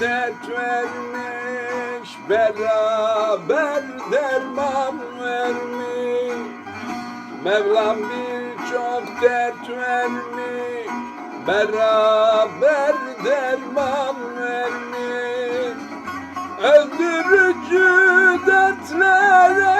Dert vermiş Beraber derman vermiş. Mevlam birçok dert vermiş Beraber derman vermiş. Öldürücü dertlere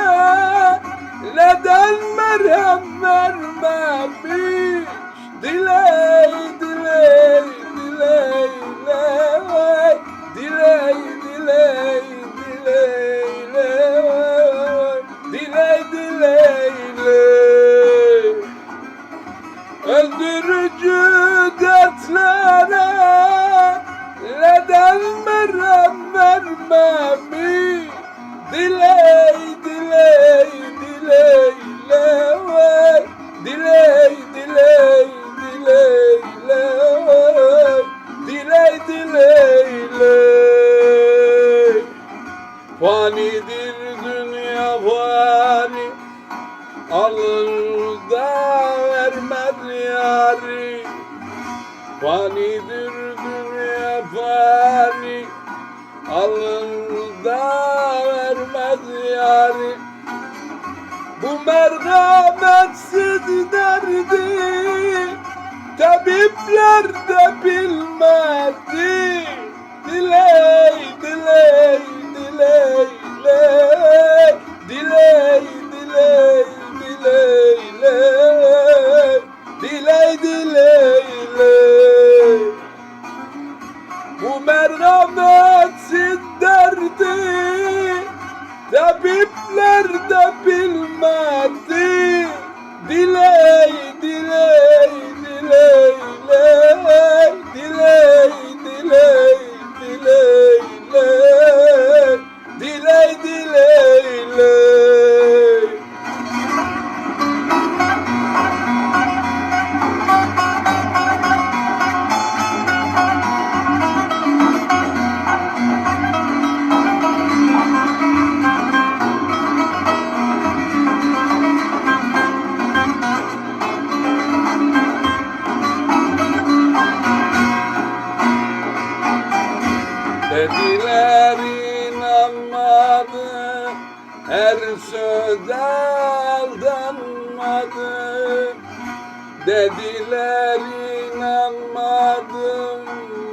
Fanidir dünya fani Alır da vermez yari. Fanidir dünya fani Alır da vermez yari. Bu merhametsiz derdi. Tabipler de bilmedi Diley, Bu merhametsiz derdi Tabipler de bilmedi Dediler inanmadı. Her söze aldanmadı. Dediler inanmadım.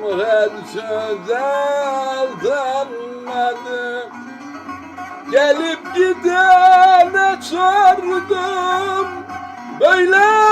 Her söze aldanmadım Gelip gidene sordum Böyle